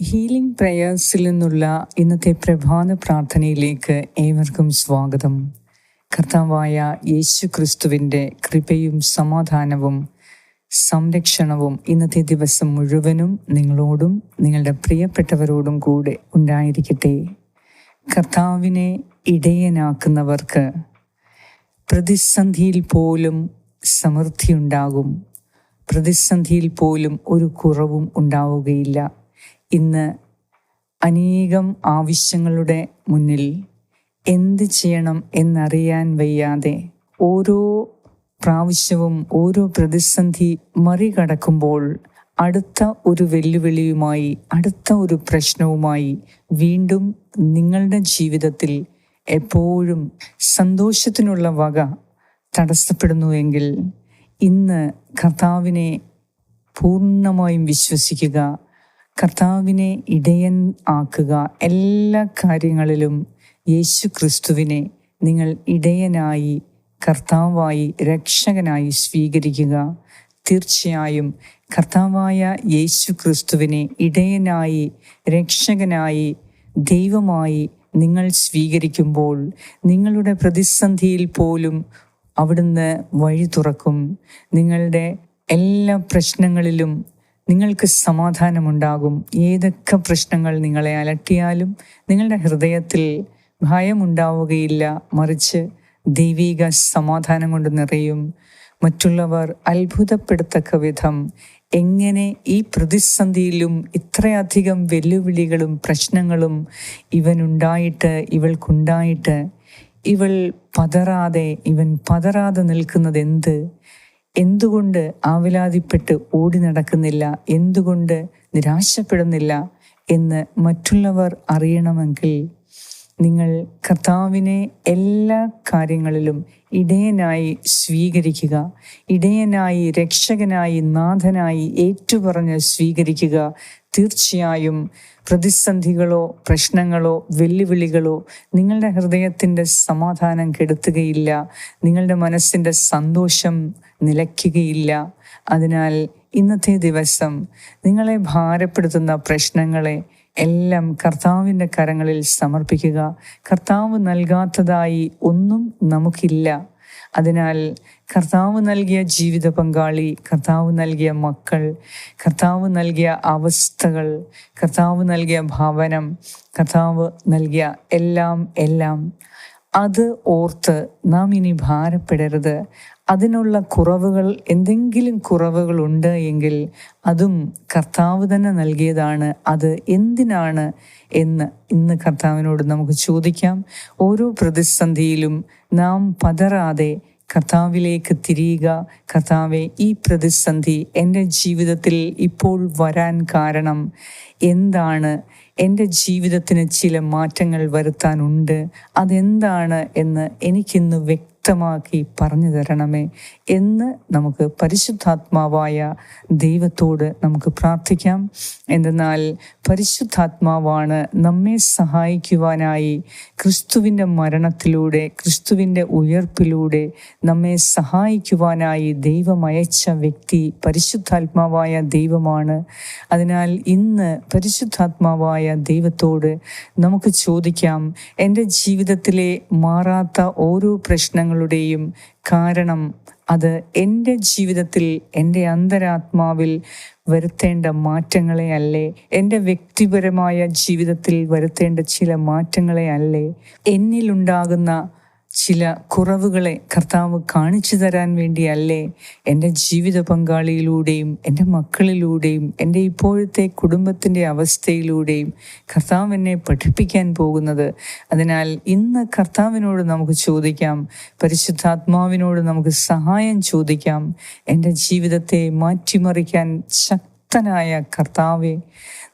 Healing പ്രയേഴ്സിൽ നിന്നുള്ള ഇന്നത്തെ പ്രഭാത പ്രാർത്ഥനയിലേക്ക് ഏവർക്കും സ്വാഗതം. കർത്താവായ യേശു ക്രിസ്തുവിന്റെ കൃപയും സമാധാനവും സംരക്ഷണവും ഇന്നത്തെ ദിവസം മുഴുവനും നിങ്ങളോടും നിങ്ങളുടെ പ്രിയപ്പെട്ടവരോടും കൂടെ ഉണ്ടായിരിക്കട്ടെ. കർത്താവിനെ ഇടയനാക്കുന്നവർക്ക് പ്രതിസന്ധിയിൽ പോലും സമൃദ്ധിയുണ്ടാകും. പ്രതിസന്ധിയിൽ പോലും ഒരു കുറവും ഉണ്ടാവുകയില്ല. ഇന്ന് അനേകം ആവശ്യങ്ങളുടെ മുന്നിൽ എന്ത് ചെയ്യണം എന്നറിയാൻ വയ്യാതെ ഓരോ പ്രാവശ്യവും ഓരോ പ്രതിസന്ധി മറികടക്കുമ്പോൾ അടുത്ത ഒരു വെല്ലുവിളിയുമായി അടുത്ത ഒരു പ്രശ്നവുമായി വീണ്ടും നിങ്ങളുടെ ജീവിതത്തിൽ എപ്പോഴും സന്തോഷത്തിനുള്ള വക തടസ്സപ്പെടുന്നുവെങ്കിൽ ഇന്ന് കർത്താവിനെ പൂർണമായും വിശ്വസിക്കുക കർത്താവിനെ ഇടയൻ ആക്കുക എല്ലാ കാര്യങ്ങളിലും യേശു ക്രിസ്തുവിനെ നിങ്ങൾ ഇടയനായി കർത്താവായി രക്ഷകനായി സ്വീകരിക്കുക. തീർച്ചയായും കർത്താവായ യേശു ക്രിസ്തുവിനെ ഇടയനായി രക്ഷകനായി ദൈവമായി നിങ്ങൾ സ്വീകരിക്കുമ്പോൾ നിങ്ങളുടെ പ്രതിസന്ധിയിൽ പോലും അവിടുന്ന് വഴി തുറക്കും. നിങ്ങളുടെ എല്ലാ പ്രശ്നങ്ങളിലും നിങ്ങൾക്ക് സമാധാനമുണ്ടാകും. ഏതൊക്കെ പ്രശ്നങ്ങൾ നിങ്ങളെ അലട്ടിയാലും നിങ്ങളുടെ ഹൃദയത്തിൽ ഭയമുണ്ടാവുകയില്ല. മറിച്ച് ദൈവിക സമാധാനം കൊണ്ട് നിറയും. മറ്റുള്ളവർ അത്ഭുതപ്പെടുത്തക്ക വിധം. എങ്ങനെ ഈ പ്രതിസന്ധിയിലും ഇത്രയധികം വെല്ലുവിളികളും പ്രശ്നങ്ങളും ഇവനുണ്ടായിട്ട് ഇവൾക്കുണ്ടായിട്ട് ഇവൾ പതറാതെ ഇവൻ പതറാതെ നിൽക്കുന്നത് എന്ത് എന്തുകൊണ്ട് ആവിലാതിപ്പെട്ട് ഓടി നടക്കുന്നില്ല? എന്തുകൊണ്ട് നിരാശപ്പെടുന്നില്ല? എന്ന് മറ്റുള്ളവർ അറിയണമെങ്കിൽ നിങ്ങൾ കർത്താവിനെ എല്ലാ കാര്യങ്ങളിലും ഇടയനായി സ്വീകരിക്കുക ഇടയനായി രക്ഷകനായി നാഥനായി ഏറ്റുപറഞ്ഞ് സ്വീകരിക്കുക. തീർച്ചയായും പ്രതിസന്ധികളോ പ്രശ്നങ്ങളോ വെല്ലുവിളികളോ നിങ്ങളുടെ ഹൃദയത്തിന്റെ സമാധാനം കെടുത്തുകയില്ല. നിങ്ങളുടെ മനസ്സിന്റെ സന്തോഷം നിലയ്ക്കുകയില്ല. അതിനാൽ ഇന്നത്തെ ദിവസം നിങ്ങളെ ഭാരപ്പെടുത്തുന്ന പ്രശ്നങ്ങളെ എല്ലാം കർത്താവിന്റെ കരങ്ങളിൽ സമർപ്പിക്കുക. കർത്താവ് നൽകാത്തതായി ഒന്നും നമുക്കില്ല. അതിനാൽ കർത്താവ് നൽകിയ ജീവിത പങ്കാളി കർത്താവ് നൽകിയ മക്കൾ കർത്താവ് നൽകിയ അവസ്ഥകൾ കർത്താവ് നൽകിയ ഭവനം കർത്താവ് നൽകിയ എല്ലാം എല്ലാം. അത് ഓർത്ത് നാം ഇനി ഭാരപ്പെടരുത്. അതിനുള്ള കുറവുകൾ എന്തെങ്കിലും കുറവുകൾ ഉണ്ട് എങ്കിൽ അതും കർത്താവ് തന്നെ നൽകിയതാണ്. അത് എന്തിനാണ് എന്ന് ഇന്ന് കർത്താവിനോട് നമുക്ക് ചോദിക്കാം. ഓരോ പ്രതിസന്ധിയിലും നാം പതറാതെ കർത്താവിലേക്ക് തിരിയുക. കർത്താവെ ഈ പ്രതിസന്ധി എന്റെ ജീവിതത്തിൽ ഇപ്പോൾ വരാൻ കാരണം എന്താണ്? എന്റെ ജീവിതത്തിന് ചില മാറ്റങ്ങൾ വരുത്താനുണ്ട്. അതെന്താണ് എന്ന് എനിക്കിന്ന് വ്യക്തമാക്കി പറഞ്ഞു തരണമേ എന്ന് നമുക്ക് പരിശുദ്ധാത്മാവായ ദൈവത്തോട് നമുക്ക് പ്രാർത്ഥിക്കാം. എന്തെന്നാൽ പരിശുദ്ധാത്മാവാണ് നമ്മെ സഹായിക്കുവാനായി ക്രിസ്തുവിന്റെ മരണത്തിലൂടെ ക്രിസ്തുവിന്റെ ഉയർപ്പിലൂടെ നമ്മെ സഹായിക്കുവാനായി ദൈവമയച്ച വ്യക്തി പരിശുദ്ധാത്മാവായ ദൈവമാണ്. അതിനാൽ ഇന്ന് പരിശുദ്ധാത്മാവായ ദൈവത്തോട് നമുക്ക് ചോദിക്കാം എന്റെ ജീവിതത്തിലെ മാറാത്ത ഓരോ പ്രശ്നങ്ങളുടെയും കാരണം അത് എന്റെ ജീവിതത്തിൽ എന്റെ അന്തരാത്മാവിൽ വരുത്തേണ്ട മാറ്റങ്ങളെ അല്ലേ? എന്റെ വ്യക്തിപരമായ ജീവിതത്തിൽ വരുത്തേണ്ട ചില മാറ്റങ്ങളെ അല്ലേ? എന്നിലുണ്ടാകുന്ന ചില കുറവുകളെ കർത്താവ് കാണിച്ചു തരാൻ വേണ്ടിയല്ലേ എന്റെ ജീവിത പങ്കാളിയിലൂടെയും എന്റെ മക്കളിലൂടെയും എന്റെ ഇപ്പോഴത്തെ കുടുംബത്തിന്റെ അവസ്ഥയിലൂടെയും കർത്താവ് എന്നെ പഠിപ്പിക്കാൻ പോകുന്നത്. അതിനാൽ ഇന്ന് കർത്താവിനോട് നമുക്ക് ചോദിക്കാം പരിശുദ്ധാത്മാവിനോട് നമുക്ക് സഹായം ചോദിക്കാം. എന്റെ ജീവിതത്തെ മാറ്റിമറിക്കാൻ ശക്തനായ കർത്താവെ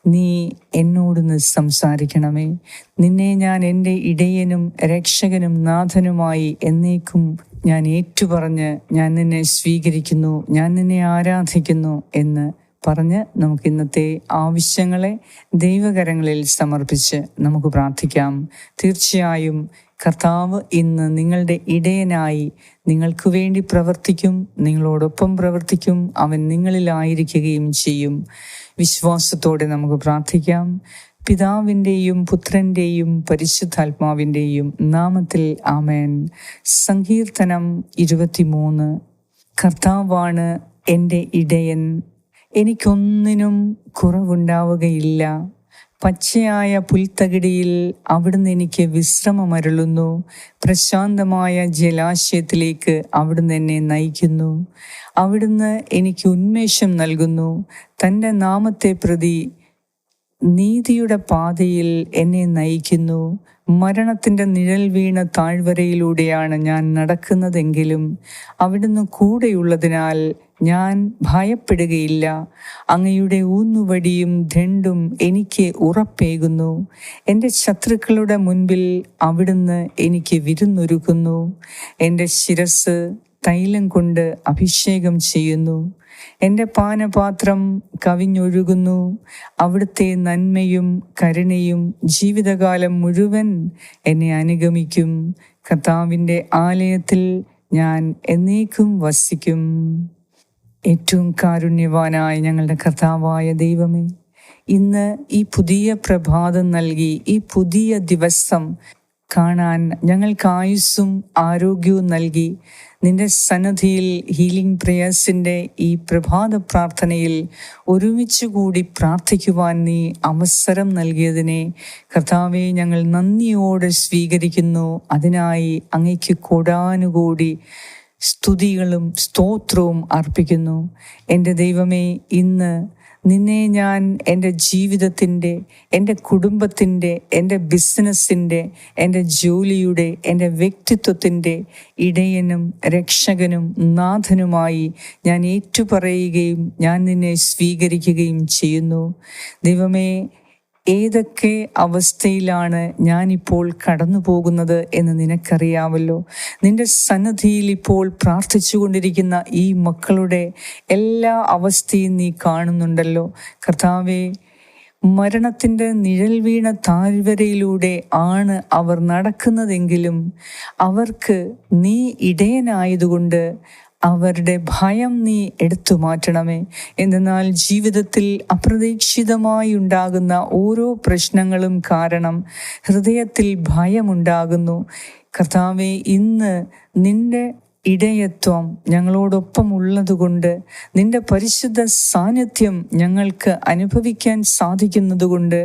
നീ എന്നോട് സംസാരിക്കണമേ. നിന്നെ ഞാൻ എന്റെ ഇടയനും രക്ഷകനും നാഥനുമായി എന്നേക്കും ഞാൻ ഏറ്റുപറഞ്ഞ് ഞാൻ നിന്നെ സ്വീകരിക്കുന്നു ഞാൻ നിന്നെ ആരാധിക്കുന്നു എന്ന് പറഞ്ഞ് നമുക്ക് ഇന്നത്തെ ആവശ്യങ്ങളെ ദൈവകരങ്ങളിൽ സമർപ്പിച്ച് നമുക്ക് പ്രാർത്ഥിക്കാം. തീർച്ചയായും കർത്താവ് ഇന്ന് നിങ്ങളുടെ ഇടയനായി നിങ്ങൾക്ക് വേണ്ടി പ്രവർത്തിക്കും നിങ്ങളോടൊപ്പം പ്രവർത്തിക്കും അവൻ നിങ്ങളിലായിരിക്കുകയും ചെയ്യും. വിശ്വാസത്തോടെ നമുക്ക് പ്രാർത്ഥിക്കാം. പിതാവിന്റെയും പുത്രന്റെയും പരിശുദ്ധാത്മാവിന്റെയും നാമത്തിൽ ആമേൻ. സങ്കീർത്തനം ഇരുപത്തിമൂന്ന്. കർത്താവാണ് എന്റെ ഇടയൻ. എനിക്കൊന്നിനും കുറവുണ്ടാവുകയില്ല. പച്ചയായ പുൽത്തകിടിയിൽ അവിടുന്ന് എനിക്ക് വിശ്രമമരുളുന്നു പ്രശാന്തമായ ജലാശയത്തിലേക്ക് അവിടുന്ന് എന്നെ നയിക്കുന്നു. അവിടുന്ന് എനിക്ക് ഉന്മേഷം നൽകുന്നു. തന്റെ നാമത്തെ പ്രതി നീതിയുടെ പാതയിൽ എന്നെ നയിക്കുന്നു. മരണത്തിന്റെ നിഴൽ വീണ താഴ്വരയിലൂടെയാണ് ഞാൻ നടക്കുന്നതെങ്കിലും അവിടുന്ന് കൂടെയുള്ളതിനാൽ ഞാൻ ഭയപ്പെടുകയില്ല. അങ്ങയുടെ ഊന്നുവടിയും ദണ്ടും എനിക്ക് ഉറപ്പേകുന്നു. എന്റെ ശത്രുക്കളുടെ മുൻപിൽ അവിടുന്ന് എനിക്ക് വിരുന്നൊരുക്കുന്നു. എന്റെ ശിരസ് തൈലം കൊണ്ട് അഭിഷേകം ചെയ്യുന്നു. എന്റെ പാനപാത്രം കവിഞ്ഞൊഴുകുന്നു. അവിടുത്തെ നന്മയും കരുണയും ജീവിതകാലം മുഴുവൻ എന്നെ അനുഗമിക്കും. കർത്താവിന്റെ ആലയത്തിൽ ഞാൻ എന്നേക്കും വസിക്കും. ഏറ്റവും കാരുണ്യവാനായ ഞങ്ങളുടെ കർത്താവായ ദൈവമേ ഇന്ന് ഈ പുതിയ പ്രഭാതം നൽകി ഈ പുതിയ ദിവസം കാണാൻ ഞങ്ങൾക്ക് ആയുസ്സും ആരോഗ്യവും നൽകി നിന്റെ സന്നദ്ധിയിൽ ഹീലിംഗ് പ്രേയേഴ്സിന്റെ ഈ പ്രഭാത പ്രാർത്ഥനയിൽ ഒരുമിച്ച് കൂടി പ്രാർത്ഥിക്കുവാൻ നീ അവസരം നൽകിയതിനെ കർത്താവെ ഞങ്ങൾ നന്ദിയോടെ സ്വീകരിക്കുന്നു. അതിനായി അങ്ങയ്ക്ക് കൊടാനുകൂടി സ്തുതികളും സ്തോത്രവും അർപ്പിക്കുന്നു. എന്റെ ദൈവമേ ഇന്ന് നിന്നെ ഞാൻ എന്റെ ജീവിതത്തിന്റെ എന്റെ കുടുംബത്തിന്റെ എന്റെ ബിസിനസ്സിന്റെ എന്റെ ജോലിയുടെ എന്റെ വ്യക്തിത്വത്തിന്റെ ഇടയനും രക്ഷകനും നാഥനുമായി ഞാൻ ഏറ്റുപറയുകയും ഞാൻ നിന്നെ സ്വീകരിക്കുകയും ചെയ്യുന്നു. ദൈവമേ ഏതൊക്കെ അവസ്ഥയിലാണ് ഞാനിപ്പോൾ കടന്നു പോകുന്നത് എന്ന് നിനക്കറിയാവല്ലോ നിന്റെ സന്നദ്ധിയിൽ ഇപ്പോൾ പ്രാർത്ഥിച്ചുകൊണ്ടിരിക്കുന്ന ഈ മക്കളുടെ എല്ലാ അവസ്ഥയും നീ കാണുന്നുണ്ടല്ലോ. കർത്താവെ മരണത്തിന്റെ നിഴൽ വീണ താഴ്വരയിലൂടെ ആണ് അവർ നടക്കുന്നതെങ്കിലും അവർക്ക് നീ ഇടയനായതുകൊണ്ട് അവരുടെ ഭയം നീ എടുത്തു മാറ്റണമേ. എന്നാൽ ജീവിതത്തിൽ അപ്രതീക്ഷിതമായി ഉണ്ടാകുന്ന ഓരോ പ്രശ്നങ്ങളും കാരണം ഹൃദയത്തിൽ ഭയമുണ്ടാകുന്നു. കർത്താവെ ഇന്ന് നിന്റെ ഇടയത്വം ഞങ്ങളോടൊപ്പം ഉള്ളതുകൊണ്ട് നിന്റെ പരിശുദ്ധ സാന്നിധ്യം ഞങ്ങൾക്ക് അനുഭവിക്കാൻ സാധിക്കുന്നതുകൊണ്ട്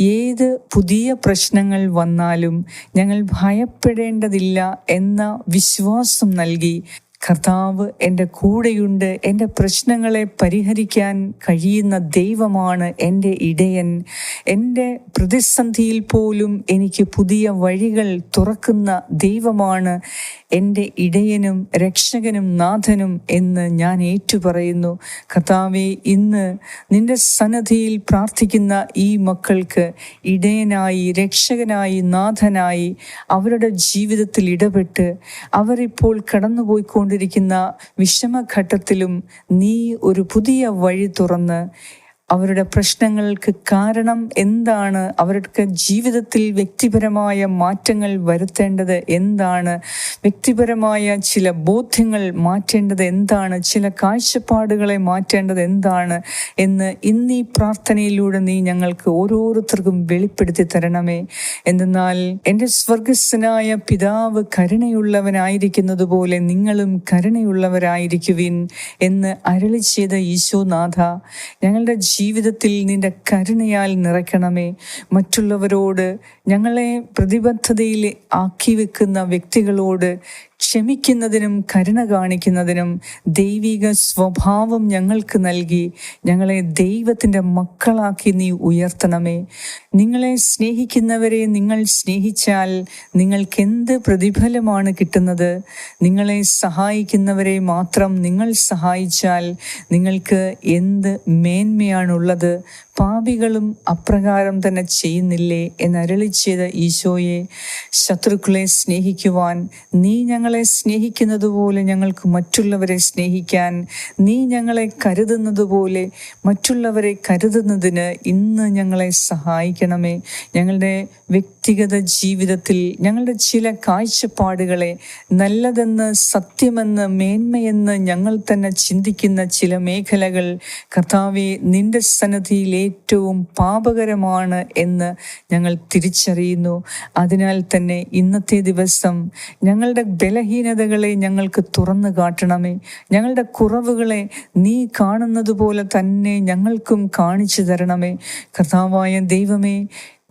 ഏത് പുതിയ പ്രശ്നങ്ങൾ വന്നാലും ഞങ്ങൾ ഭയപ്പെടേണ്ടതില്ല എന്ന വിശ്വാസം നൽകി കർത്താവ് എന്റെ കൂടെയുണ്ട്. എന്റെ പ്രശ്നങ്ങളെ പരിഹരിക്കാൻ കഴിയുന്ന ദൈവമാണ് എന്റെ ഇടയൻ. എന്റെ പ്രതിസന്ധിയിൽ പോലും എനിക്ക് പുതിയ വഴികൾ തുറക്കുന്ന ദൈവമാണ്. എന്റെ ഇടയനും രക്ഷകനും നാഥനും എന്ന് ഞാൻ ഏറ്റുപറയുന്നു. കർത്താവെ ഇന്ന് നിന്റെ സന്നദ്ധിയിൽ പ്രാർത്ഥിക്കുന്ന ഈ മക്കൾക്ക് ഇടയനായി രക്ഷകനായി നാഥനായി അവരുടെ ജീവിതത്തിൽ ഇടപെട്ട് അവരിപ്പോൾ കടന്നുപോയിക്കൊണ്ടിരിക്കുന്ന വിഷമഘട്ടത്തിലും നീ ഒരു പുതിയ വഴി തുറന്ന് അവരുടെ പ്രശ്നങ്ങൾക്ക് കാരണം എന്താണ്? അവർക്ക് ജീവിതത്തിൽ വ്യക്തിപരമായ മാറ്റങ്ങൾ വരുത്തേണ്ടത് എന്താണ്? വ്യക്തിപരമായ ചില ബോധ്യങ്ങൾ മാറ്റേണ്ടത് എന്താണ്? ചില കാഴ്ചപ്പാടുകളെ മാറ്റേണ്ടത് എന്താണ്? എന്ന് ഇന്നീ പ്രാർത്ഥനയിലൂടെ നീ ഞങ്ങൾക്ക് ഓരോരുത്തർക്കും വെളിപ്പെടുത്തി തരണമേ. എന്തെന്നാൽ എന്റെ സ്വർഗസ്സനായ പിതാവ് കരുണയുള്ളവനായിരിക്കുന്നത് പോലെ നിങ്ങളും കരുണയുള്ളവരായിരിക്കുവിൻ എന്ന് അരളി ചെയ്ത ഈശോനാഥ ഞങ്ങളുടെ ജീവിതത്തിൽ നിന്റെ കരുണയാൽ നിറയ്ക്കണമേ. മറ്റുള്ളവരോട് ഞങ്ങളെ പ്രതിബദ്ധതയിൽ ആക്കി വെക്കുന്ന വ്യക്തികളോട് ക്ഷമിക്കുന്നതിനും കരുണ കാണിക്കുന്നതിനും ദൈവിക സ്വഭാവം ഞങ്ങൾക്ക് നൽകി. ഞങ്ങളെ ദൈവത്തിന്റെ മക്കളാക്കി നീ ഉയർത്തണമേ. നിങ്ങളെ സ്നേഹിക്കുന്നവരെ നിങ്ങൾ സ്നേഹിച്ചാൽ നിങ്ങൾക്ക് എന്ത് പ്രതിഫലമാണ് കിട്ടുന്നത്? നിങ്ങളെ സഹായിക്കുന്നവരെ മാത്രം നിങ്ങൾ സഹായിച്ചാൽ നിങ്ങൾക്ക് എന്ത് മേന്മയാണുള്ളത്? പാപികളും അപ്രകാരം തന്നെ ചെയ്യുന്നില്ലേ എന്നരളി ചെയ്ത ഈശോയെ ശത്രുക്കളെ സ്നേഹിക്കുവാൻ നീ ഞങ്ങളെ സ്നേഹിക്കുന്നത് പോലെ ഞങ്ങൾക്ക് മറ്റുള്ളവരെ സ്നേഹിക്കാൻ നീ ഞങ്ങളെ കരുതുന്നത് പോലെ മറ്റുള്ളവരെ കരുതുന്നതിന് ഇന്ന് ഞങ്ങളെ സഹായിക്കണമേ. ഞങ്ങളുടെ വ്യക്തിഗത ജീവിതത്തിൽ ഞങ്ങളുടെ ചില കാഴ്ചപ്പാടുകളെ നല്ലതെന്ന് സത്യമെന്ന് മേന്മയെന്ന് ഞങ്ങൾ തന്നെ ചിന്തിക്കുന്ന ചില മേഖലകൾ കർത്താവെ നിന്റെ സന്നദ്ധിയിൽ ഏറ്റവും പാപകരമാണ് എന്ന് ഞങ്ങൾ തിരിച്ചറിയുന്നു. അതിനാൽ തന്നെ ഇന്നത്തെ ദിവസം ഞങ്ങളുടെ ബലഹീനതകളെ ഞങ്ങൾക്ക് തുറന്നു കാട്ടണമേ. ഞങ്ങളുടെ കുറവുകളെ നീ കാണുന്നത് പോലെ തന്നെ ഞങ്ങൾക്കും കാണിച്ചു തരണമേ. കർത്താവായ ദൈവമേ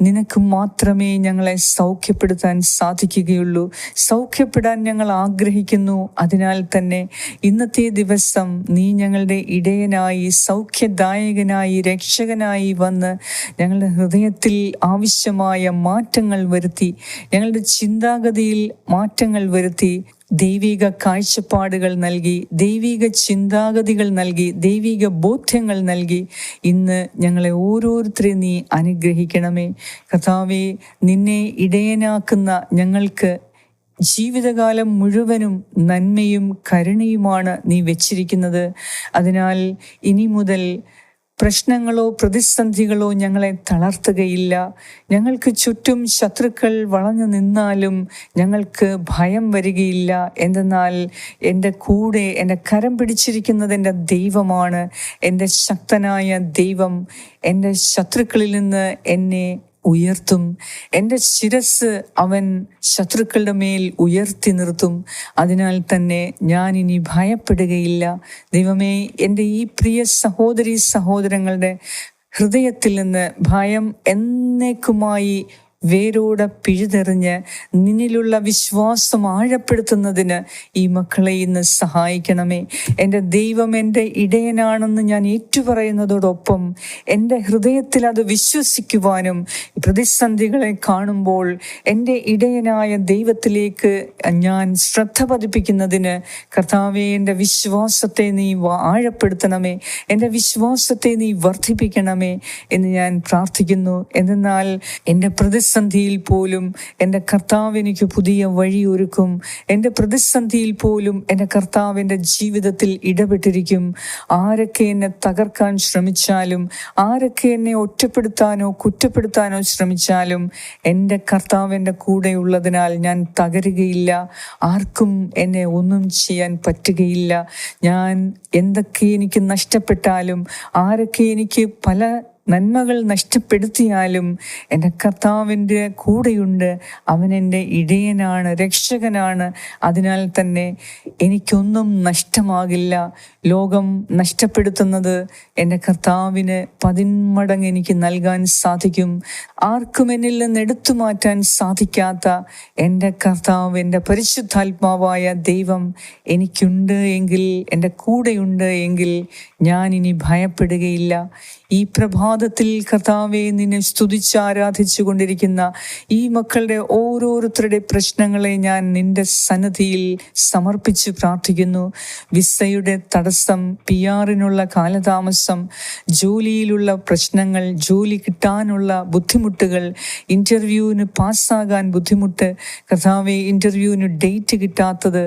നിനക്ക് മാത്രമേ ഞങ്ങളെ സൗഖ്യപ്പെടുത്താൻ സാധിക്കുകയുള്ളൂ. സൗഖ്യപ്പെടാൻ ഞങ്ങൾ ആഗ്രഹിക്കുന്നു. അതിനാൽ തന്നെ ഇന്നത്തെ ദിവസം നീ ഞങ്ങളുടെ ഇടയനായി സൗഖ്യദായകനായി രക്ഷകനായി വന്ന് ഞങ്ങളുടെ ഹൃദയത്തിൽ ആവശ്യമായ മാറ്റങ്ങൾ വരുത്തി ഞങ്ങളുടെ ചിന്താഗതിയിൽ മാറ്റങ്ങൾ വരുത്തി ദൈവിക കാഴ്ചപ്പാടുകൾ നൽകി ദൈവിക ചിന്താഗതികൾ നൽകി ദൈവിക ബോധ്യങ്ങൾ നൽകി. ഇന്ന് ഞങ്ങളെ ഓരോരുത്തരെയും നീ അനുഗ്രഹിക്കണമേ. കഥാവെ നിന്നെ ഇടയനാക്കുന്ന ഞങ്ങൾക്ക് ജീവിതകാലം മുഴുവനും നന്മയും കരുണയുമാണ് നീ വെച്ചിരിക്കുന്നത്. അതിനാൽ ഇനി മുതൽ പ്രശ്നങ്ങളോ പ്രതിസന്ധികളോ ഞങ്ങളെ തളർത്തുകയില്ല. ഞങ്ങൾക്ക് ചുറ്റും ശത്രുക്കൾ വളഞ്ഞു നിന്നാലും ഞങ്ങൾക്ക് ഭയം വരികയില്ല. എന്തെന്നാൽ എന്റെ കൂടെ എന്റെ കരം പിടിച്ചിരിക്കുന്നത് എന്റെ ദൈവമാണ്. എന്റെ ശക്തനായ ദൈവം എന്റെ ശത്രുക്കളിൽ നിന്ന് എന്നെ ഉയർത്തും. എന്റെ ശിരസ് അവൻ ശത്രുക്കളുടെ മേൽ ഉയർത്തി നിർത്തും. അതിനാൽ തന്നെ ഞാൻ ഇനി ഭയപ്പെടുകയില്ല. ദൈവമേ എന്റെ ഈ പ്രിയ സഹോദരി സഹോദരങ്ങളുടെ ഹൃദയത്തിൽ നിന്ന് ഭയം എന്നേക്കുമായി വേരോടെ പിഴുതെറിഞ്ഞ് നിന്നിലുള്ള വിശ്വാസം ആഴപ്പെടുത്തുന്നതിന് ഈ മക്കളെ ഇന്ന് സഹായിക്കണമേ. എന്റെ ദൈവം എന്റെ ഇടയനാണെന്ന് ഞാൻ ഏറ്റുപറയുന്നതോടൊപ്പം എന്റെ ഹൃദയത്തിൽ അത് വിശ്വസിക്കുവാനും പ്രതിസന്ധികളെ കാണുമ്പോൾ എന്റെ ഇടയനായ ദൈവത്തിലേക്ക് ഞാൻ ശ്രദ്ധ പതിപ്പിക്കുന്നതിന് കർത്താവെ എന്റെ വിശ്വാസത്തെ നീ ആഴപ്പെടുത്തണമേ. എന്റെ വിശ്വാസത്തെ നീ വർദ്ധിപ്പിക്കണമേ എന്ന് ഞാൻ പ്രാർത്ഥിക്കുന്നു. എന്നാൽ എന്റെ പ്രതിസന്ധിയിൽ പോലും എന്റെ കർത്താവ് എനിക്ക് പുതിയ വഴി ഒരുക്കും എന്റെ പ്രതിസന്ധിയിൽ പോലും എന്റെ കർത്താവിന്റെ ജീവിതത്തിൽ ഇടപെട്ടിരിക്കും. ആരൊക്കെ എന്നെ തകർക്കാൻ ശ്രമിച്ചാലും ആരൊക്കെ എന്നെ ഒറ്റപ്പെടുത്താനോ കുറ്റപ്പെടുത്താനോ ശ്രമിച്ചാലും എന്റെ കർത്താവ് എന്റെ കൂടെയുള്ളതിനാൽ ഞാൻ തകരുകയില്ല. ആർക്കും എന്നെ ഒന്നും ചെയ്യാൻ പറ്റുകയില്ല. ഞാൻ എന്തൊക്കെ എനിക്ക് നഷ്ടപ്പെട്ടാലും ആരൊക്കെ എനിക്ക് പല നന്മകൾ നഷ്ടപ്പെടുത്തിയാലും എന്റെ കർത്താവിന്റെ കൂടെയുണ്ട്. അവൻ എന്റെ ഇടയനാണ് രക്ഷകനാണ്. അതിനാൽ തന്നെ എനിക്കൊന്നും നഷ്ടമാകില്ല. ലോകം നഷ്ടപ്പെടുത്തുന്നത് എന്റെ കർത്താവിന് പതിന്മടങ്ങ് എനിക്ക് നൽകാൻ സാധിക്കും. ആർക്കും എന്നിൽ നിന്ന് എടുത്തു മാറ്റാൻ സാധിക്കാത്ത എന്റെ കർത്താവ് എന്റെ പരിശുദ്ധാത്മാവായ ദൈവം എനിക്കുണ്ട് എങ്കിൽ എന്റെ കൂടെയുണ്ട് എങ്കിൽ ഞാൻ ഇനി ഭയപ്പെടുകയില്ല. ഈ പ്രഭാതത്തിൽ കർത്താവെ നിന്നെ സ്തുതിച്ച് ആരാധിച്ചു കൊണ്ടിരിക്കുന്ന ഈ മക്കളുടെ ഓരോരുത്തരുടെ പ്രശ്നങ്ങളെ ഞാൻ നിന്റെ സന്നദ്ധിയിൽ സമർപ്പിച്ച് പ്രാർത്ഥിക്കുന്നു. വിസയുടെ തടസ്സം പി ആറിനുള്ള കാലതാമസം ജോലിയിലുള്ള പ്രശ്നങ്ങൾ ജോലി കിട്ടാനുള്ള ബുദ്ധിമുട്ടുകൾ ഇന്റർവ്യൂവിന് പാസ്സാകാൻ ബുദ്ധിമുട്ട് കർത്താവെ ഇന്റർവ്യൂവിന് ഡേറ്റ് കിട്ടാത്തത്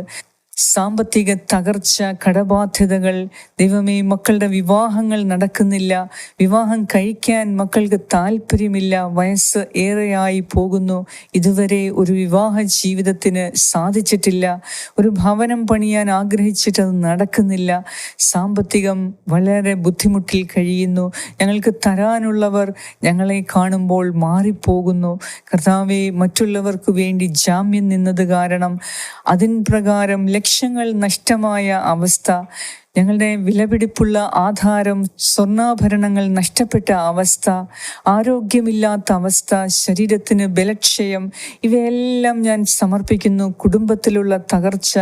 സാമ്പത്തിക തകർച്ച കടബാധ്യതകൾ ദൈവമേ മക്കളുടെ വിവാഹങ്ങൾ നടക്കുന്നില്ല. വിവാഹം കഴിക്കാൻ മക്കൾക്ക് താല്പര്യമില്ല. വയസ്സ് ഏറെയായി പോകുന്നു. ഇതുവരെ ഒരു വിവാഹ ജീവിതത്തിന് സാധിച്ചിട്ടില്ല. ഒരു ഭവനം പണിയാൻ ആഗ്രഹിച്ചിട്ട് അത് നടക്കുന്നില്ല. സാമ്പത്തികം വളരെ ബുദ്ധിമുട്ടിൽ കഴിയുന്നു. ഞങ്ങൾക്ക് തരാനുള്ളവർ ഞങ്ങളെ കാണുമ്പോൾ മാറിപ്പോകുന്നു. കർത്താവെ മറ്റുള്ളവർക്ക് വേണ്ടി ജാമ്യം നിന്നത് കാരണം അതിൻ പ്രകാരം ലക്ഷ്യങ്ങൾ നഷ്ടമായ അവസ്ഥ ഞങ്ങളുടെ വിലപിടിപ്പുള്ള ആധാരം സ്വർണാഭരണങ്ങൾ നഷ്ടപ്പെട്ട അവസ്ഥ ആരോഗ്യമില്ലാത്ത അവസ്ഥ ശരീരത്തിന് ബലക്ഷയം ഇവയെല്ലാം ഞാൻ സമർപ്പിക്കുന്നു. കുടുംബത്തിലുള്ള തകർച്ച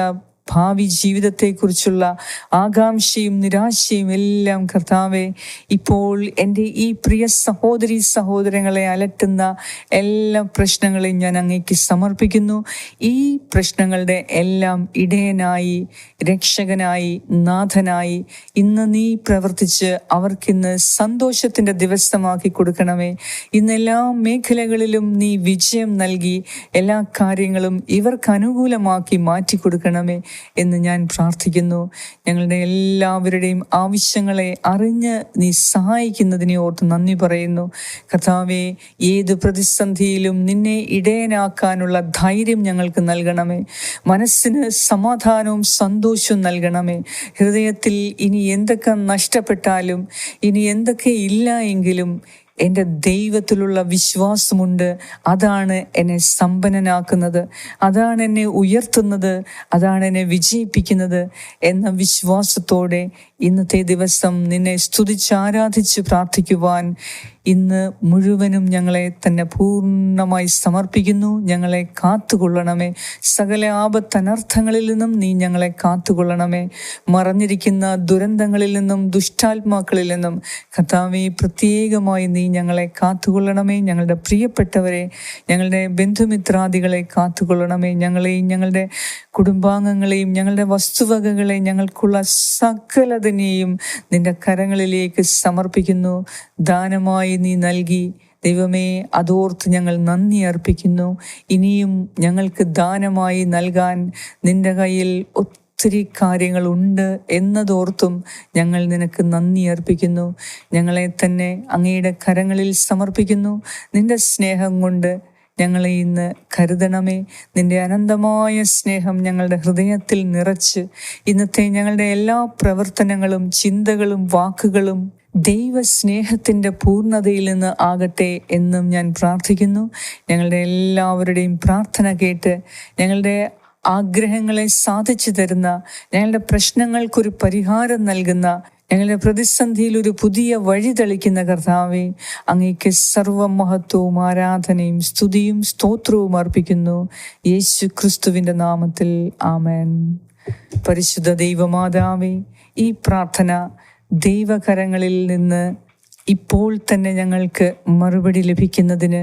ഭാവി ജീവിതത്തെക്കുറിച്ചുള്ള ആകാംക്ഷയും നിരാശയും എല്ലാം കർത്താവെ ഇപ്പോൾ എന്റെ ഈ പ്രിയ സഹോദരി സഹോദരങ്ങളെ അലട്ടുന്ന എല്ലാ പ്രശ്നങ്ങളെയും ഞാൻ അങ്ങേക്ക് സമർപ്പിക്കുന്നു. ഈ പ്രശ്നങ്ങളുടെ എല്ലാം ഇടയനായി രക്ഷകനായി നാഥനായി ഇന്ന് നീ പ്രവർത്തിച്ച് അവർക്കിന്ന് സന്തോഷത്തിന്റെ ദിവസമാക്കി കൊടുക്കണമേ. ഇന്ന് എല്ലാ മേഖലകളിലും നീ വിജയം നൽകി എല്ലാ കാര്യങ്ങളും ഇവർക്ക് അനുകൂലമാക്കി മാറ്റി കൊടുക്കണമേ. എന്ന് ഞാൻ പ്രാർത്ഥിക്കുന്നു. ഞങ്ങളുടെ എല്ലാവരുടെയും ആവശ്യങ്ങളെ അറിഞ്ഞ് നീ സഹായിക്കുന്നതിനെ ഓർത്ത് നന്ദി പറയുന്നു. കർത്താവെ ഏത് പ്രതിസന്ധിയിലും നിന്നെ ഇടയനാക്കാനുള്ള ധൈര്യം ഞങ്ങൾക്ക് നൽകണമേ. മനസ്സിന് സമാധാനവും സന്തോഷവും നൽകണമേ. ഹൃദയത്തിൽ ഇനി എന്തൊക്കെ നഷ്ടപ്പെട്ടാലും ഇനി എന്തൊക്കെ ഇല്ല എങ്കിലും എന്റെ ദൈവത്തിലുള്ള വിശ്വാസമുണ്ട്. അതാണ് എന്നെ സമ്പന്നനാക്കുന്നത്. അതാണ് എന്നെ ഉയർത്തുന്നത്. അതാണ് എന്നെ വിജയിപ്പിക്കുന്നത് എന്ന വിശ്വാസത്തോടെ ഇന്നത്തെ ദിവസം നിന്നെ സ്തുതിച്ച് ആരാധിച്ച് പ്രാർത്ഥിക്കുവാൻ ഇന്ന് മുഴുവനും ഞങ്ങളെ തന്നെ പൂർണമായി സമർപ്പിക്കുന്നു. ഞങ്ങളെ കാത്തുകൊള്ളണമേ. സകല ആപത്തനർത്ഥങ്ങളിൽ നിന്നും നീ ഞങ്ങളെ കാത്തുകൊള്ളണമേ. മറഞ്ഞിരിക്കുന്ന ദുരന്തങ്ങളിൽ നിന്നും ദുഷ്ടാത്മാക്കളിൽ നിന്നും കഥാവെ പ്രത്യേകമായി നീ ഞങ്ങളെ കാത്തുകൊള്ളണമേ. ഞങ്ങളുടെ പ്രിയപ്പെട്ടവരെ ഞങ്ങളുടെ ബന്ധുമിത്രാദികളെ കാത്തുകൊള്ളണമേ. ഞങ്ങളെയും ഞങ്ങളുടെ കുടുംബാംഗങ്ങളെയും ഞങ്ങളുടെ വസ്തുവകകളെ ഞങ്ങൾക്കുള്ള സകലതിനെയും നിന്റെ കരങ്ങളിലേക്ക് സമർപ്പിക്കുന്നു. ദാനമായി നീ നൽകി. ദൈവമേ അതോർത്ത് ഞങ്ങൾ നന്ദി അർപ്പിക്കുന്നു. ഇനിയും ഞങ്ങൾക്ക് ദാനമായി നൽകാൻ നിന്റെ കയ്യിൽ ഒത്തിരി കാര്യങ്ങളുണ്ട് എന്നതോർത്തും ഞങ്ങൾ നിനക്ക് നന്ദി അർപ്പിക്കുന്നു. ഞങ്ങളെ തന്നെ അങ്ങയുടെ കരങ്ങളിൽ സമർപ്പിക്കുന്നു. നിന്റെ സ്നേഹം കൊണ്ട് ഞങ്ങളെ ഇന്ന് കരുതണമേ. നിന്റെ അനന്തമായ സ്നേഹം ഞങ്ങളുടെ ഹൃദയത്തിൽ നിറച്ച് ഇന്നത്തെ ഞങ്ങളുടെ എല്ലാ പ്രവർത്തനങ്ങളും ചിന്തകളും വാക്കുകളും ദൈവസ്നേഹത്തിന്റെ പൂർണതയിൽ നിന്ന് ആകട്ടെ എന്നും ഞാൻ പ്രാർത്ഥിക്കുന്നു. ഞങ്ങളുടെ എല്ലാവരുടെയും പ്രാർത്ഥന കേട്ട് ഞങ്ങളുടെ ആഗ്രഹങ്ങളെ സാധിച്ചു തരുന്ന ഞങ്ങളുടെ പ്രശ്നങ്ങൾക്കൊരു പരിഹാരം നൽകുന്ന ഞങ്ങളുടെ പ്രതിസന്ധിയിൽ ഒരു പുതിയ വഴി തെളിക്കുന്ന കർത്താവെ അങ്ങേക്ക് സർവമഹത്വവും ആരാധനയും സ്തുതിയും സ്തോത്രവും അർപ്പിക്കുന്നു. യേശു ക്രിസ്തുവിന്റെ നാമത്തിൽ ആമേൻ. പരിശുദ്ധ ദൈവമാതാവെ ഈ പ്രാർത്ഥന ദൈവകരങ്ങളിൽ നിന്ന് ഇപ്പോൾ തന്നെ ഞങ്ങൾക്ക് മറുപടി ലഭിക്കുന്നതിന്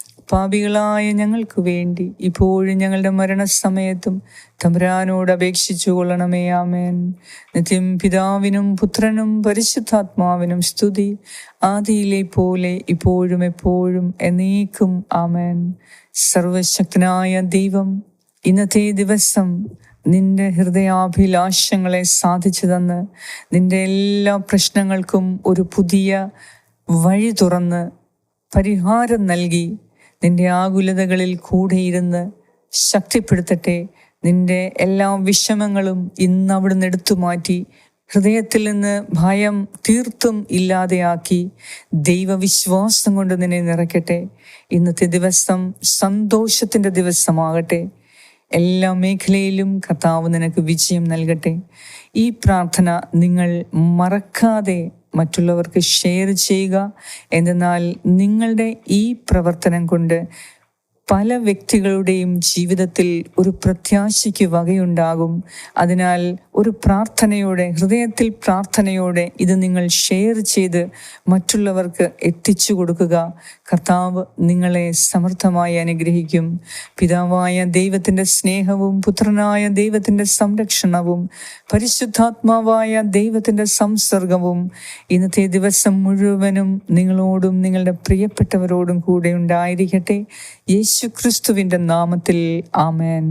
പാപികളായ ഞങ്ങൾക്ക് വേണ്ടി ഇപ്പോഴും ഞങ്ങളുടെ മരണസമയത്തും തമ്പുരാനോട് അപേക്ഷിച്ചു കൊള്ളണമേ ആമേൻ. നിത്യം പിതാവിനും പുത്രനും പരിശുദ്ധാത്മാവിനും സ്തുതി. ആദിയിലെ പോലെ ഇപ്പോഴും എപ്പോഴും എന്നേക്കും ആമേൻ. സർവശക്തനായ ദൈവം ഇന്നത്തെ ദിവസം നിന്റെ ഹൃദയാഭിലാഷങ്ങളെ സാധിച്ചു തന്ന് നിന്റെ എല്ലാ പ്രശ്നങ്ങൾക്കും ഒരു പുതിയ വഴി തുറന്ന് പരിഹാരം നൽകി. നിന്റെ ആകുലതകളിൽ കൂടെയിരുന്ന് ശക്തിപ്പെടുത്തട്ടെ. നിന്റെ എല്ലാ വിഷമങ്ങളും ഇന്ന് അവിടുന്ന് എടുത്തു മാറ്റി. ഹൃദയത്തിൽ നിന്ന് ഭയം തീർത്തും ഇല്ലാതെയാക്കി. ദൈവവിശ്വാസം കൊണ്ട് നിന്നെ നിറയ്ക്കട്ടെ. ഇന്നത്തെ ദിവസം സന്തോഷത്തിന്റെ ദിവസമാകട്ടെ. എല്ലാ മേഖലയിലും കർത്താവ് നിനക്ക് വിജയം നൽകട്ടെ. ഈ പ്രാർത്ഥന നിങ്ങൾ മറക്കാതെ മറ്റുള്ളവർക്ക് ഷെയർ ചെയ്യുക. എന്തെന്നാൽ നിങ്ങളുടെ ഈ പ്രവർത്തനം കൊണ്ട് പല വ്യക്തികളുടെയും ജീവിതത്തിൽ ഒരു പ്രത്യാശയ്ക്ക് വകയുണ്ടാകും. അതിനാൽ ഒരു പ്രാർത്ഥനയോടെ ഹൃദയത്തിൽ പ്രാർത്ഥനയോടെ ഇത് നിങ്ങൾ ഷെയർ ചെയ്ത് മറ്റുള്ളവർക്ക് എത്തിച്ചു കൊടുക്കുക. കർത്താവ് നിങ്ങളെ സമർത്ഥമായി അനുഗ്രഹിക്കും. പിതാവായ ദൈവത്തിന്റെ സ്നേഹവും പുത്രനായ ദൈവത്തിന്റെ സംരക്ഷണവും പരിശുദ്ധാത്മാവായ ദൈവത്തിന്റെ സംസർഗവും ഇന്നത്തെ ദിവസം മുഴുവനും നിങ്ങളോടും നിങ്ങളുടെ പ്രിയപ്പെട്ടവരോടും കൂടെ ഉണ്ടായിരിക്കട്ടെ. യേശു ക്രിസ്തുവിന്റെ നാമത്തിൽ ആമേൻ.